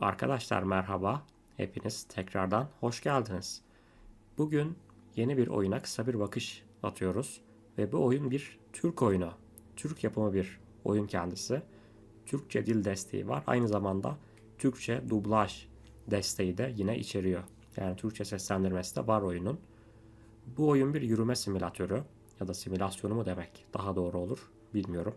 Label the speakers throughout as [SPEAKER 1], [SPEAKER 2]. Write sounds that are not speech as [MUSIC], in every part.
[SPEAKER 1] Arkadaşlar merhaba. Hepiniz tekrardan hoş geldiniz. Bugün yeni bir oyuna kısa bir bakış atıyoruz. Ve bu oyun bir Türk oyunu. Türk yapımı bir oyun kendisi. Türkçe dil desteği var. Aynı zamanda Türkçe dublaj desteği de yine içeriyor. Yani Türkçe seslendirmesi de var oyunun. Bu oyun bir yürüme simülatörü ya da simülasyonu mu demek daha doğru olur bilmiyorum.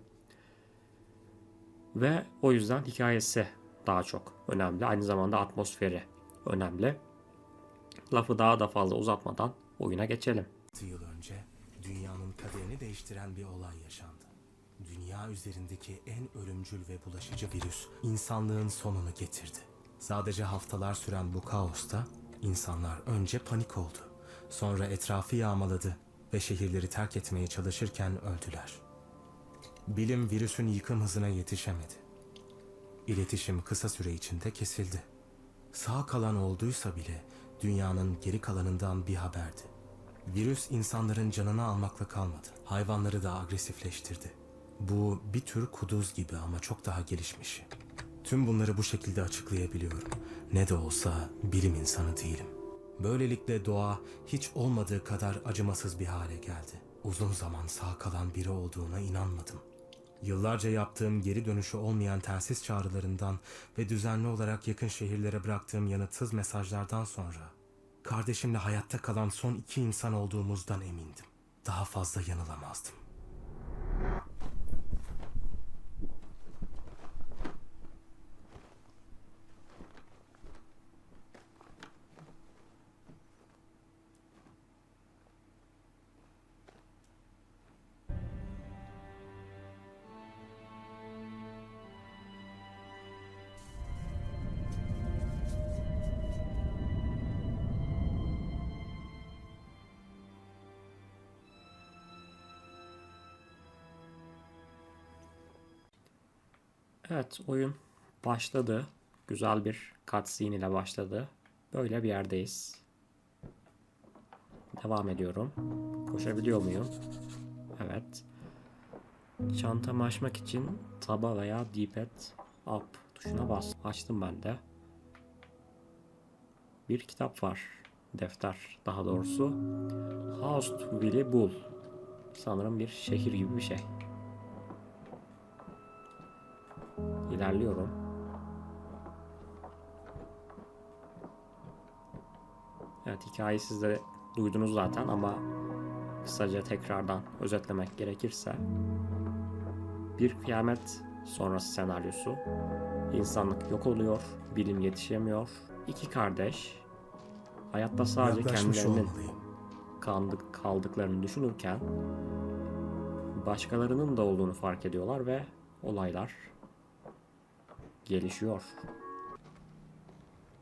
[SPEAKER 1] Ve o yüzden hikayesi daha çok önemli. Aynı zamanda atmosferi önemli. Lafı daha da fazla uzatmadan oyuna geçelim.
[SPEAKER 2] 6 yıl önce dünyanın kaderini değiştiren bir olay yaşandı. Dünya üzerindeki en ölümcül ve bulaşıcı virüs insanlığın sonunu getirdi. Sadece haftalar süren bu kaosta insanlar önce panik oldu. Sonra etrafı yağmaladı ve şehirleri terk etmeye çalışırken öldüler. Bilim virüsün yıkım hızına yetişemedi. İletişim kısa süre içinde kesildi. Sağ kalan olduysa bile dünyanın geri kalanından bir haberdi. Virüs insanların canını almakla kalmadı. Hayvanları da agresifleştirdi. Bu bir tür kuduz gibi ama çok daha gelişmişi. Tüm bunları bu şekilde açıklayabiliyorum. Ne de olsa bilim insanı değilim. Böylelikle doğa hiç olmadığı kadar acımasız bir hale geldi. Uzun zaman sağ kalan biri olduğuna inanmadım. Yıllarca yaptığım geri dönüşü olmayan telsiz çağrılarından ve düzenli olarak yakın şehirlere bıraktığım yanıtsız mesajlardan sonra kardeşimle hayatta kalan son iki insan olduğumuzdan emindim. Daha fazla yanılamazdım.
[SPEAKER 1] Evet oyun başladı. Güzel bir cutscene ile başladı. Böyle bir yerdeyiz. Devam ediyorum. Koşabiliyor muyum? Evet. Çantamı açmak için taba veya D-pad up tuşuna bas. Açtım ben de. Bir kitap var. Defter daha doğrusu. Houseville'i bul. Sanırım bir şehir gibi bir şey. İlerliyorum. Evet hikayeyi siz de duydunuz zaten ama kısaca tekrardan özetlemek gerekirse bir kıyamet sonrası senaryosu. İnsanlık yok oluyor, bilim yetişemiyor. İki kardeş hayatta sadece
[SPEAKER 2] Yaklaşmış
[SPEAKER 1] kendilerinin kandık kaldıklarını düşünürken başkalarının da olduğunu fark ediyorlar ve olaylar gelişiyor.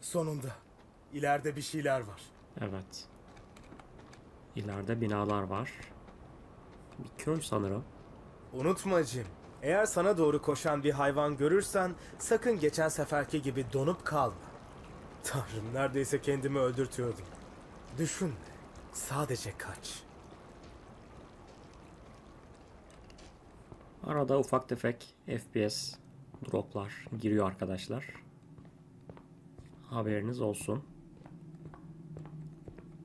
[SPEAKER 2] Sonunda. İleride bir şeyler var.
[SPEAKER 1] Evet. İleride binalar var. Bir köy sanırım.
[SPEAKER 3] Unutma Jim. Eğer sana doğru koşan bir hayvan görürsen sakın geçen seferki gibi donup kalma. Tanrım neredeyse kendimi öldürtüyordum. Düşünme. Sadece kaç.
[SPEAKER 1] Arada ufak tefek FPS droplar giriyor arkadaşlar. Haberiniz olsun.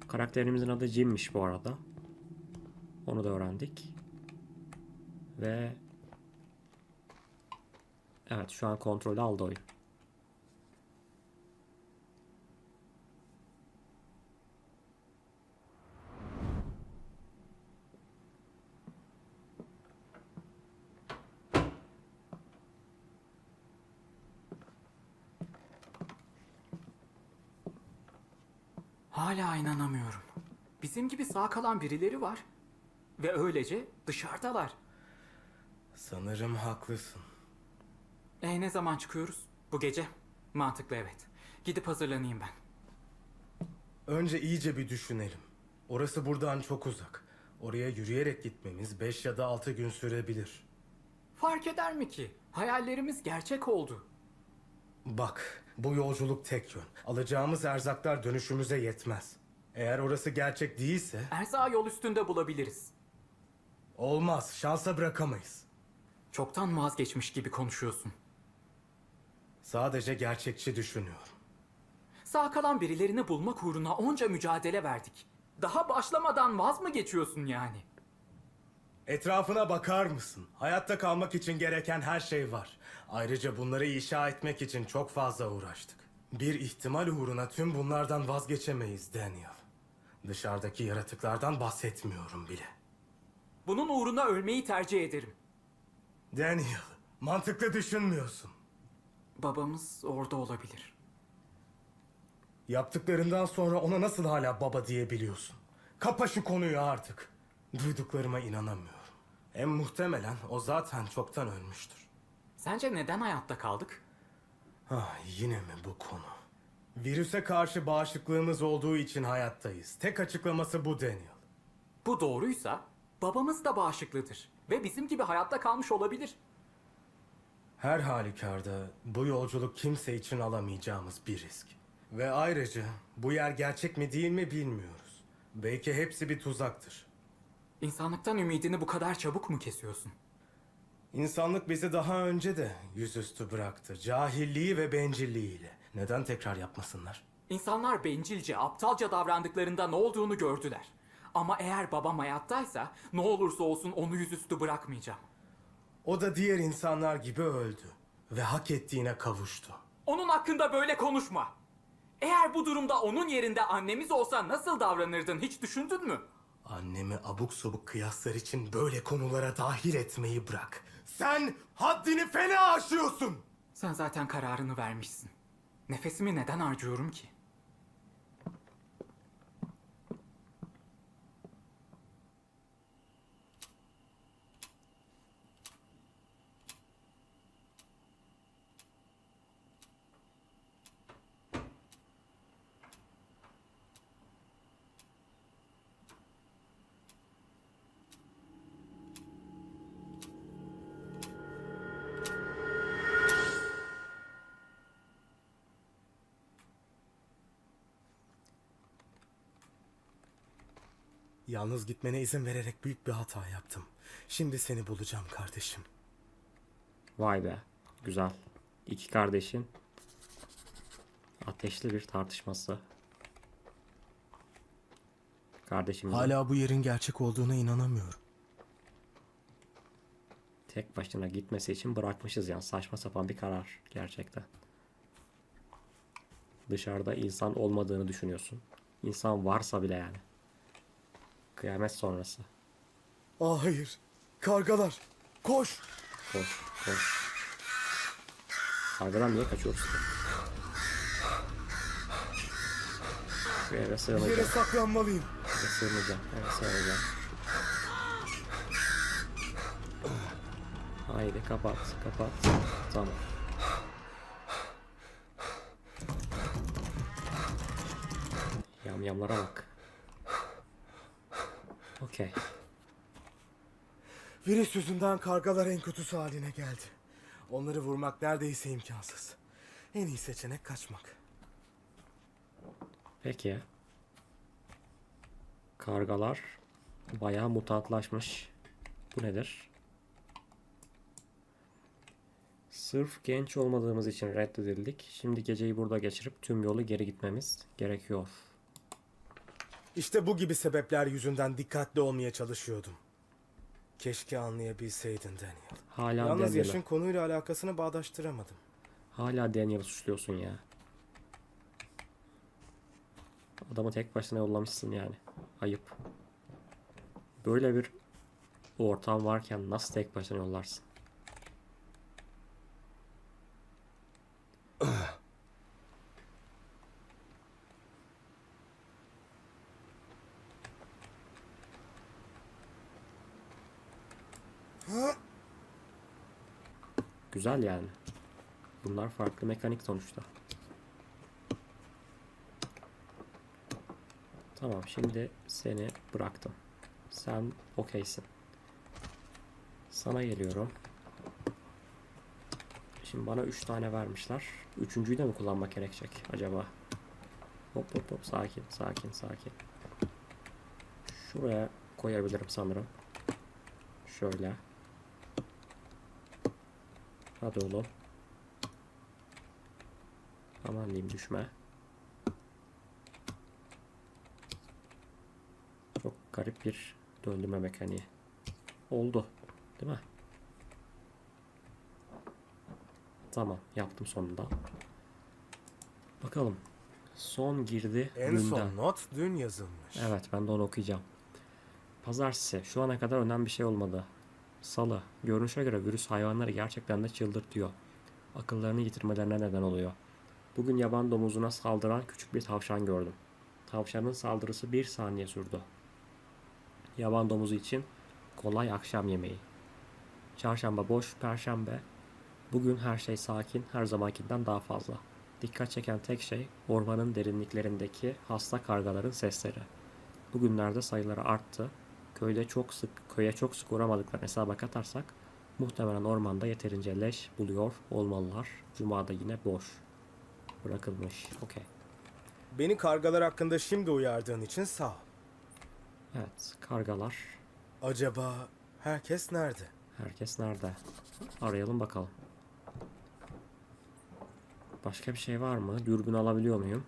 [SPEAKER 1] Karakterimizin adı Jim'miş bu arada. Onu da öğrendik. Ve Evet şu an kontrolü aldı oyun.
[SPEAKER 4] Hala inanamıyorum. Bizim gibi sağ kalan birileri var. Ve öylece dışarıdalar.
[SPEAKER 3] Sanırım haklısın.
[SPEAKER 4] E ne zaman çıkıyoruz? Bu gece. Mantıklı evet. Gidip hazırlanayım ben.
[SPEAKER 3] Önce iyice bir düşünelim. Orası buradan çok uzak. Oraya yürüyerek gitmemiz 5 ya da 6 gün sürebilir.
[SPEAKER 4] Fark eder mi ki? Hayallerimiz gerçek oldu.
[SPEAKER 3] Bak, bu yolculuk tek yön. Alacağımız erzaklar dönüşümüze yetmez. Eğer orası gerçek değilse
[SPEAKER 4] Erzağı yol üstünde bulabiliriz.
[SPEAKER 3] olmaz, şansa bırakamayız.
[SPEAKER 4] Çoktan vazgeçmiş gibi konuşuyorsun.
[SPEAKER 2] Sadece gerçekçi düşünüyorum.
[SPEAKER 4] Sağ kalan birilerini bulmak uğruna onca mücadele verdik. Daha başlamadan vaz mı geçiyorsun yani?
[SPEAKER 2] Etrafına bakar mısın? Hayatta kalmak için gereken her şey var. Ayrıca bunları inşa etmek için çok fazla uğraştık. Bir ihtimal uğruna tüm bunlardan vazgeçemeyiz Daniel. Dışarıdaki yaratıklardan bahsetmiyorum bile.
[SPEAKER 4] Bunun uğruna ölmeyi tercih ederim.
[SPEAKER 2] Daniel, mantıklı düşünmüyorsun.
[SPEAKER 4] Babamız orada olabilir.
[SPEAKER 2] Yaptıklarından sonra ona nasıl hala baba diyebiliyorsun? Kapa şu konuyu artık. Duyduklarıma inanamıyorum. En muhtemelen o zaten çoktan ölmüştür.
[SPEAKER 4] Sence neden hayatta kaldık?
[SPEAKER 2] Ah yine mi bu konu? Virüse karşı bağışıklığımız olduğu için hayattayız. Tek açıklaması bu Daniel.
[SPEAKER 4] Bu doğruysa babamız da bağışıklıdır ve bizim gibi hayatta kalmış olabilir.
[SPEAKER 2] Her halükarda bu yolculuk kimse için alamayacağımız bir risk. Ve ayrıca bu yer gerçek mi değil mi bilmiyoruz. Belki hepsi bir tuzaktır.
[SPEAKER 4] İnsanlıktan ümidini bu kadar çabuk mu kesiyorsun?
[SPEAKER 2] İnsanlık bizi daha önce de yüzüstü bıraktı. Cahilliği ve bencilliğiyle. Neden tekrar yapmasınlar?
[SPEAKER 4] İnsanlar bencilce, aptalca davrandıklarında ne olduğunu gördüler. Ama eğer babam hayattaysa ne olursa olsun onu yüzüstü bırakmayacağım.
[SPEAKER 2] O da diğer insanlar gibi öldü. Ve hak ettiğine kavuştu.
[SPEAKER 4] Onun hakkında böyle konuşma. Eğer bu durumda onun yerinde annemiz olsa nasıl davranırdın hiç düşündün mü?
[SPEAKER 2] Annemi abuk subuk kıyaslar için böyle konulara dahil etmeyi bırak. Sen haddini fena aşıyorsun.
[SPEAKER 4] Sen zaten kararını vermişsin. Nefesimi neden harcıyorum ki?
[SPEAKER 2] Yalnız gitmene izin vererek büyük bir hata yaptım. Şimdi seni bulacağım kardeşim.
[SPEAKER 1] Vay be. Güzel. İki kardeşin ateşli bir tartışması. Kardeşimizin
[SPEAKER 2] Hala bu yerin gerçek olduğuna inanamıyorum.
[SPEAKER 1] tek başına gitmesi için bırakmışız yani saçma sapan bir karar gerçekten. Dışarıda insan olmadığını düşünüyorsun. İnsan varsa bile yani. Kıyamet sonrası.
[SPEAKER 2] Aa hayır. Kargalar. Koş.
[SPEAKER 1] Koş, koş. Kargadan niye kaçıyoruz ki? Şu eve
[SPEAKER 2] Bir yere
[SPEAKER 1] sığınacağım.
[SPEAKER 2] saklanmalıyım.
[SPEAKER 1] Eve sığınacağım. Eve sığınacağım. Haydi kapat, kapat. Tamam. Yamyamlara bak. Okey.
[SPEAKER 2] Virüs yüzünden kargalar en kötüsü haline geldi. Onları vurmak neredeyse imkansız. En iyi seçenek kaçmak.
[SPEAKER 1] Peki. Kargalar bayağı mutantlaşmış. Bu nedir? Sırf genç olmadığımız için reddedildik. Şimdi geceyi burada geçirip tüm yolu geri gitmemiz gerekiyor.
[SPEAKER 2] İşte bu gibi sebepler yüzünden dikkatli olmaya çalışıyordum. Keşke anlayabilseydin Daniel.
[SPEAKER 1] Hala
[SPEAKER 2] Yalnız
[SPEAKER 1] Daniel'ı,
[SPEAKER 2] yaşın konuyla alakasını bağdaştıramadım.
[SPEAKER 1] hala Daniel'ı suçluyorsun ya. Adamı tek başına yollamışsın yani. Ayıp. Böyle bir ortam varken nasıl tek başına yollarsın? Güzel yani. Bunlar farklı mekanik sonuçta. Tamam şimdi seni bıraktım. Sen okeysin. Sana geliyorum. Şimdi bana 3 tane vermişler. Üçüncüyü de mi kullanmak gerekecek acaba? Hop hop hop sakin sakin sakin. Şuraya koyabilirim sanırım. Şöyle. Hadi oğlum. Aman diyeyim düşme. Çok garip bir döndürme mekaniği. Oldu. Değil mi? Tamam. Yaptım sonunda. Bakalım. Son girdi
[SPEAKER 2] En
[SPEAKER 1] günden.
[SPEAKER 2] son not dün yazılmış.
[SPEAKER 1] Evet ben de onu okuyacağım. Pazartesi. Şu ana kadar önemli bir şey olmadı. Salı. Görünüşe göre virüs hayvanları gerçekten de çıldırtıyor. Akıllarını yitirmelerine neden oluyor. Bugün yaban domuzuna saldıran küçük bir tavşan gördüm. Tavşanın saldırısı bir saniye sürdü. Yaban domuzu için kolay akşam yemeği. Çarşamba boş, perşembe. Bugün her şey sakin, her zamankinden daha fazla. Dikkat çeken tek şey ormanın derinliklerindeki hasta kargaların sesleri. Bugünlerde sayıları arttı. Köyde çok sık, köye çok sık uğramadıklarını hesaba katarsak muhtemelen ormanda yeterince leş buluyor olmalılar. Cuma'da yine boş. Bırakılmış. Okey.
[SPEAKER 2] Beni kargalar hakkında şimdi uyardığın için sağ ol.
[SPEAKER 1] Evet. Kargalar.
[SPEAKER 2] Acaba herkes nerede?
[SPEAKER 1] Herkes nerede? Arayalım bakalım. Başka bir şey var mı? Dürbün alabiliyor muyum?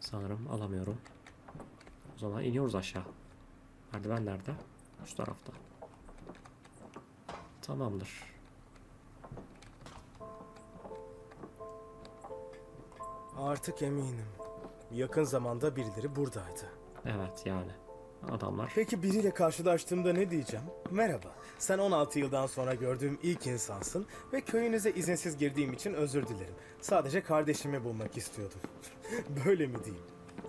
[SPEAKER 1] Sanırım alamıyorum. O zaman iniyoruz aşağı. Merdiven nerede? Şu tarafta. Tamamdır.
[SPEAKER 2] Artık eminim. Yakın zamanda birileri buradaydı.
[SPEAKER 1] Evet yani. Adamlar.
[SPEAKER 2] Peki biriyle karşılaştığımda ne diyeceğim? Merhaba. Sen 16 yıldan sonra gördüğüm ilk insansın ve köyünüze izinsiz girdiğim için özür dilerim. Sadece kardeşimi bulmak istiyordum. [LAUGHS] Böyle mi diyeyim?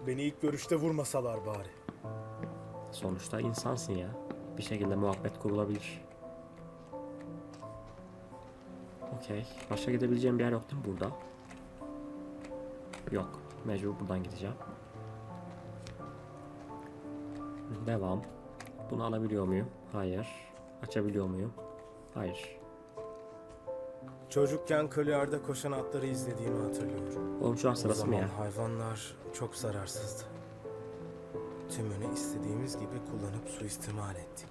[SPEAKER 2] Beni ilk görüşte vurmasalar bari.
[SPEAKER 1] Sonuçta insansın ya. Bir şekilde muhabbet kurulabilir. Okey. Başka gidebileceğim bir yer yok değil mi burada? Yok. Mecbur buradan gideceğim. Devam. Bunu alabiliyor muyum? Hayır. Açabiliyor muyum? Hayır.
[SPEAKER 2] Çocukken Kölüar'da koşan atları izlediğimi hatırlıyorum.
[SPEAKER 1] Oğlum şu an sırası mı ya?
[SPEAKER 2] hayvanlar çok zararsızdı. Tümünü istediğimiz gibi kullanıp suistimal ettik.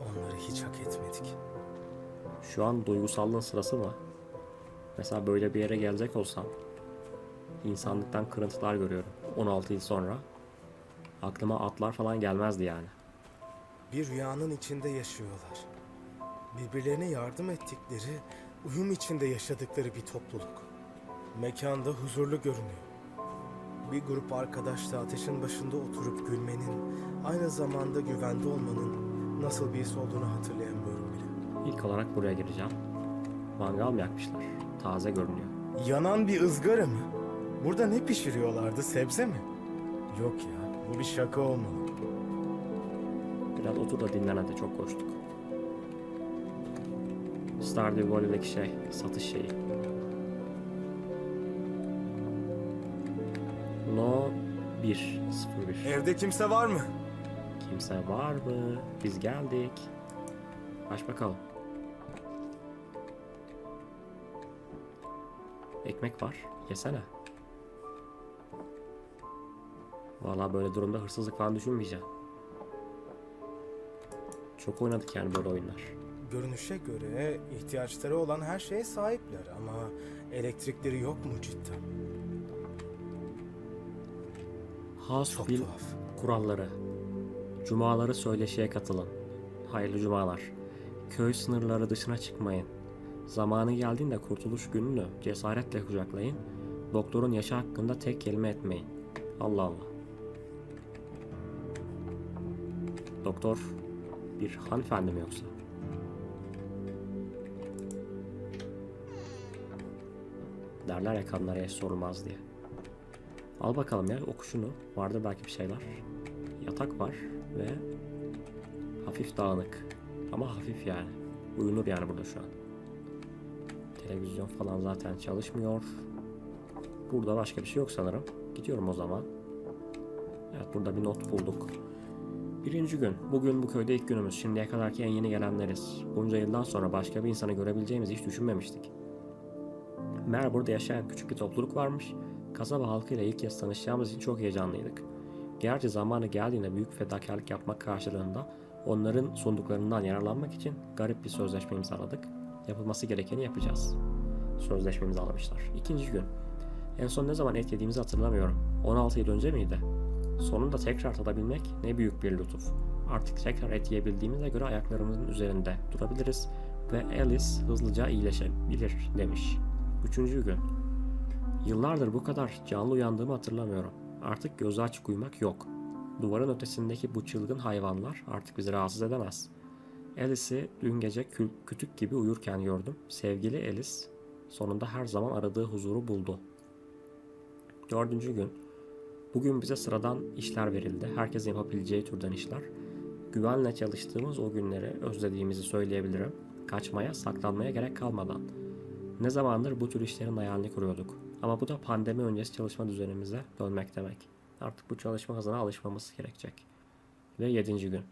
[SPEAKER 2] Onları hiç hak etmedik.
[SPEAKER 1] Şu an duygusallığın sırası mı? Mesela böyle bir yere gelecek olsam insanlıktan kırıntılar görüyorum. 16 yıl sonra aklıma atlar falan gelmezdi yani.
[SPEAKER 2] Bir rüyanın içinde yaşıyorlar. Birbirlerine yardım ettikleri, uyum içinde yaşadıkları bir topluluk. Mekanda huzurlu görünüyor. Bir grup arkadaşla ateşin başında oturup gülmenin, aynı zamanda güvende olmanın nasıl bir his olduğunu hatırlayamıyorum bile.
[SPEAKER 1] İlk olarak buraya gireceğim. Mangal mı yakmışlar? Taze görünüyor.
[SPEAKER 2] Yanan bir ızgara mı? Burada ne pişiriyorlardı, sebze mi? Yok ya, bu bir şaka olmalı.
[SPEAKER 1] Biraz otur da dinlen hadi çok koştuk. Stardew Valley'deki şey, satış şeyi. No 1 01.
[SPEAKER 2] Evde kimse var mı?
[SPEAKER 1] Kimse var mı? Biz geldik. Aç bakalım. Ekmek var. Yesene. Vallahi böyle durumda hırsızlık falan düşünmeyeceğim. Çok oynadık yani böyle oyunlar.
[SPEAKER 2] Görünüşe göre ihtiyaçları olan her şeye sahipler ama elektrikleri yok mu cidden? Tuhaf.
[SPEAKER 1] kuralları. Cumaları söyleşiye katılın. Hayırlı cumalar. Köy sınırları dışına çıkmayın. Zamanı geldiğinde kurtuluş gününü cesaretle kucaklayın. Doktorun yaşı hakkında tek kelime etmeyin. Allah Allah. Doktor bir hanımefendi mi yoksa? Derler ya kadınlara eş sorulmaz diye. Al bakalım ya oku şunu. Vardı belki bir şeyler. Yatak var ve hafif dağınık. Ama hafif yani. Uyunur yani burada şu an. Televizyon falan zaten çalışmıyor. Burada başka bir şey yok sanırım. Gidiyorum o zaman. Evet burada bir not bulduk. Birinci gün. Bugün bu köyde ilk günümüz. Şimdiye kadarki en yeni gelenleriz. Bunca yıldan sonra başka bir insanı görebileceğimizi hiç düşünmemiştik. Meğer burada yaşayan küçük bir topluluk varmış. Kasaba halkıyla ilk kez tanışacağımız için çok heyecanlıydık. Gerçi zamanı geldiğinde büyük fedakarlık yapmak karşılığında onların sunduklarından yararlanmak için garip bir sözleşme imzaladık. Yapılması gerekeni yapacağız. sözleşme imzalamışlar. İkinci gün. En son ne zaman et yediğimizi hatırlamıyorum. 16 yıl önce miydi? Sonunda tekrar tadabilmek ne büyük bir lütuf. Artık tekrar et yiyebildiğimize göre ayaklarımızın üzerinde durabiliriz ve Alice hızlıca iyileşebilir demiş. Üçüncü gün. Yıllardır bu kadar canlı uyandığımı hatırlamıyorum. Artık gözü açık uyumak yok. Duvarın ötesindeki bu çılgın hayvanlar artık bizi rahatsız edemez. Alice'i dün gece kü- kütük gibi uyurken gördüm. Sevgili Alice sonunda her zaman aradığı huzuru buldu. Dördüncü gün. Bugün bize sıradan işler verildi. Herkesin yapabileceği türden işler. Güvenle çalıştığımız o günleri özlediğimizi söyleyebilirim. Kaçmaya, saklanmaya gerek kalmadan. Ne zamandır bu tür işlerin hayalini kuruyorduk. Ama bu da pandemi öncesi çalışma düzenimize dönmek demek. Artık bu çalışma hızına alışmamız gerekecek. Ve yedinci gün.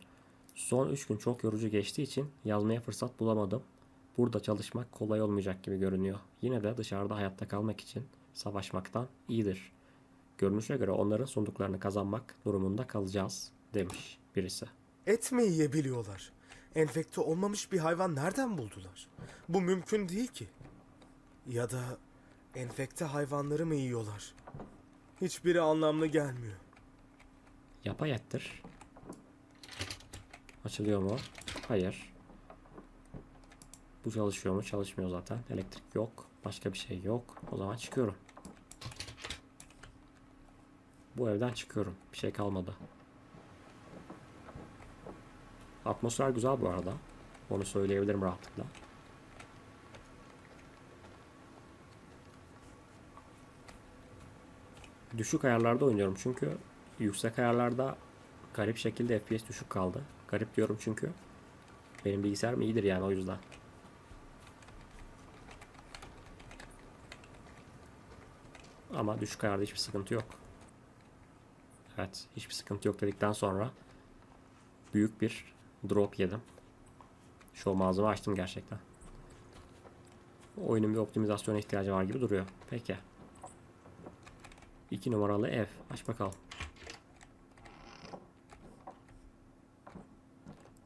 [SPEAKER 1] Son üç gün çok yorucu geçtiği için yazmaya fırsat bulamadım. Burada çalışmak kolay olmayacak gibi görünüyor. Yine de dışarıda hayatta kalmak için savaşmaktan iyidir. Görünüşe göre onların sunduklarını kazanmak durumunda kalacağız demiş birisi.
[SPEAKER 2] Et mi yiyebiliyorlar? Enfekte olmamış bir hayvan nereden buldular? Bu mümkün değil ki. Ya da enfekte hayvanları mı yiyorlar? Hiçbiri anlamlı gelmiyor.
[SPEAKER 1] Yapay ettir. Açılıyor mu? Hayır. Bu çalışıyor mu? Çalışmıyor zaten. Elektrik yok. Başka bir şey yok. O zaman çıkıyorum. Bu evden çıkıyorum. Bir şey kalmadı. Atmosfer güzel bu arada. Onu söyleyebilirim rahatlıkla. Düşük ayarlarda oynuyorum çünkü yüksek ayarlarda garip şekilde FPS düşük kaldı. Garip diyorum çünkü benim bilgisayarım iyidir yani o yüzden. Ama düşük ayarda hiçbir sıkıntı yok. Evet, hiçbir sıkıntı yok dedikten sonra büyük bir drop yedim. Şu malzeme açtım gerçekten. Oyunun bir optimizasyona ihtiyacı var gibi duruyor. Peki. 2 numaralı ev. Aç bakalım.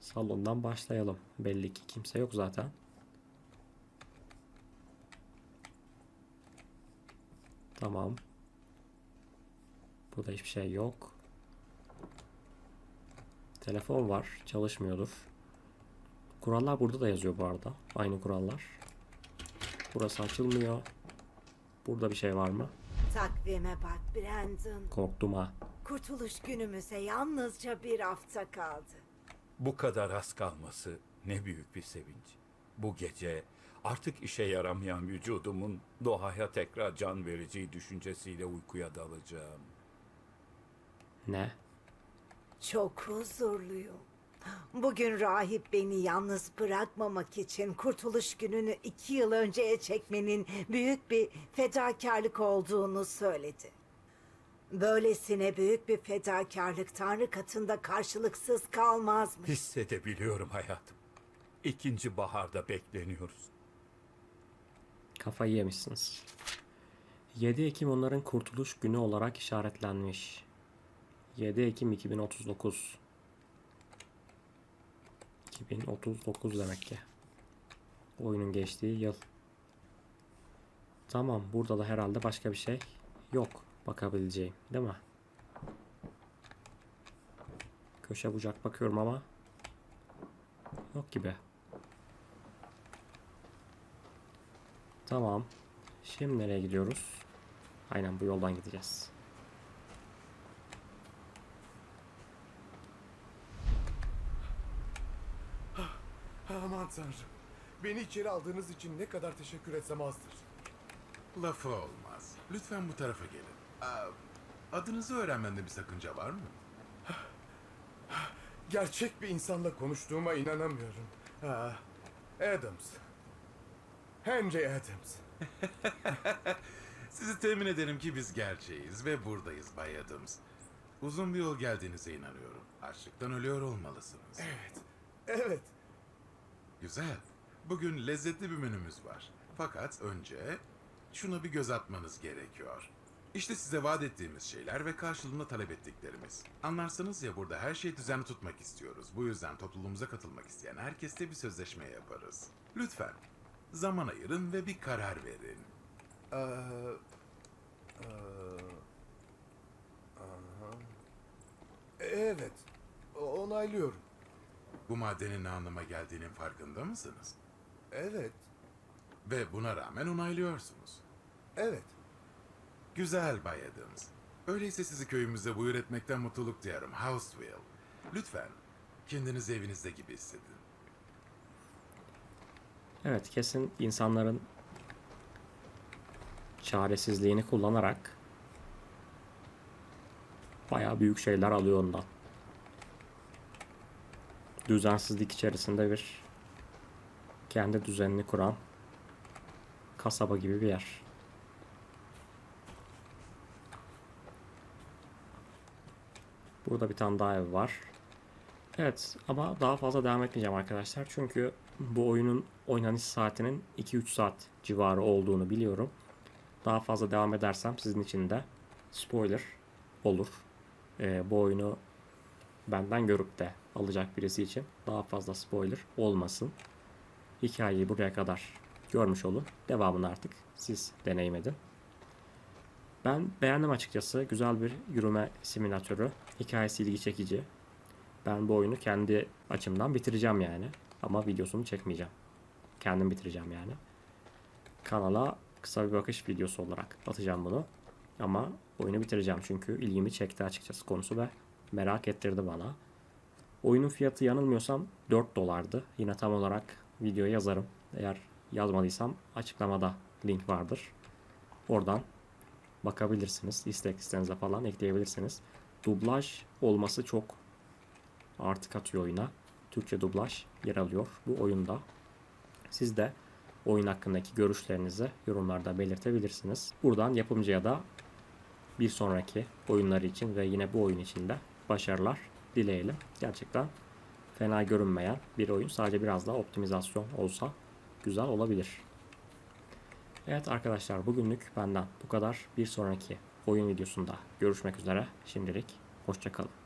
[SPEAKER 1] Salondan başlayalım. Belli ki kimse yok zaten. Tamam. Burada hiçbir şey yok. Telefon var. Çalışmıyordur. Kurallar burada da yazıyor bu arada. Aynı kurallar. Burası açılmıyor. Burada bir şey var mı?
[SPEAKER 5] Takvime bak Brandon.
[SPEAKER 1] Korktum ha.
[SPEAKER 5] Kurtuluş günümüze yalnızca bir hafta kaldı.
[SPEAKER 6] Bu kadar az kalması ne büyük bir sevinç. Bu gece artık işe yaramayan vücudumun doğaya tekrar can vereceği düşüncesiyle uykuya dalacağım.
[SPEAKER 1] Ne?
[SPEAKER 5] Çok huzurluyum. Bugün rahip beni yalnız bırakmamak için kurtuluş gününü iki yıl önceye çekmenin büyük bir fedakarlık olduğunu söyledi. Böylesine büyük bir fedakarlık Tanrı katında karşılıksız kalmazmış.
[SPEAKER 6] Hissedebiliyorum hayatım. İkinci baharda bekleniyoruz.
[SPEAKER 1] Kafayı yemişsiniz. 7 Ekim onların kurtuluş günü olarak işaretlenmiş. 7 Ekim 2039. 2039 demek ki. Oyunun geçtiği yıl. Tamam burada da herhalde başka bir şey yok bakabileceğim değil mi? Köşe bucak bakıyorum ama yok gibi. Tamam. Şimdi nereye gidiyoruz? Aynen bu yoldan gideceğiz.
[SPEAKER 7] Aman tanrım. Beni içeri aldığınız için ne kadar teşekkür etsem azdır.
[SPEAKER 8] Lafı olmaz. Lütfen bu tarafa gelin. Aa, adınızı öğrenmemde bir sakınca var mı?
[SPEAKER 7] Gerçek bir insanla konuştuğuma inanamıyorum. Ha, Adams. Henry Adams. [LAUGHS]
[SPEAKER 8] Sizi temin ederim ki biz gerçeğiz ve buradayız Bay Adams. Uzun bir yol geldiğinize inanıyorum. Açlıktan ölüyor olmalısınız.
[SPEAKER 7] Evet. Evet.
[SPEAKER 8] Güzel. Bugün lezzetli bir menümüz var. Fakat önce şuna bir göz atmanız gerekiyor. İşte size vaat ettiğimiz şeyler ve karşılığında talep ettiklerimiz. Anlarsanız ya burada her şeyi düzenli tutmak istiyoruz. Bu yüzden topluluğumuza katılmak isteyen herkesle bir sözleşme yaparız. Lütfen. Zaman ayırın ve bir karar verin.
[SPEAKER 7] Ee, ee, aha. Evet, onaylıyorum.
[SPEAKER 8] Bu maddenin ne anlama geldiğinin farkında mısınız?
[SPEAKER 7] Evet,
[SPEAKER 8] Ve buna rağmen onaylıyorsunuz.
[SPEAKER 7] evet.
[SPEAKER 8] Güzel Bay Adams. Öyleyse sizi köyümüzde buyur etmekten mutluluk duyarım. Houseville. Lütfen kendinizi evinizde gibi hissedin.
[SPEAKER 1] Evet kesin insanların çaresizliğini kullanarak bayağı büyük şeyler alıyor ondan. Düzensizlik içerisinde bir kendi düzenini kuran kasaba gibi bir yer. Burada bir tane daha ev var. Evet ama daha fazla devam etmeyeceğim arkadaşlar. Çünkü bu oyunun oynanış saatinin 2-3 saat civarı olduğunu biliyorum. Daha fazla devam edersem sizin için de spoiler olur. Ee, bu oyunu benden görüp de alacak birisi için daha fazla spoiler olmasın. Hikayeyi buraya kadar görmüş olun. Devamını artık siz deneyim edin. Ben beğendim açıkçası. Güzel bir yürüme simülatörü. Hikayesi ilgi çekici. Ben bu oyunu kendi açımdan bitireceğim yani. Ama videosunu çekmeyeceğim. Kendim bitireceğim yani. Kanala kısa bir bakış videosu olarak atacağım bunu. Ama oyunu bitireceğim çünkü ilgimi çekti açıkçası konusu ve merak ettirdi bana. Oyunun fiyatı yanılmıyorsam 4 dolardı. Yine tam olarak videoya yazarım. Eğer yazmadıysam açıklamada link vardır. Oradan bakabilirsiniz. İstek listenize falan ekleyebilirsiniz. Dublaj olması çok artık atıyor oyuna. Türkçe dublaj yer alıyor bu oyunda. Siz de oyun hakkındaki görüşlerinizi yorumlarda belirtebilirsiniz. Buradan yapımcıya da bir sonraki oyunları için ve yine bu oyun için de başarılar dileyelim. Gerçekten fena görünmeyen bir oyun. Sadece biraz daha optimizasyon olsa güzel olabilir. Evet arkadaşlar bugünlük benden bu kadar. Bir sonraki oyun videosunda görüşmek üzere. Şimdilik hoşçakalın.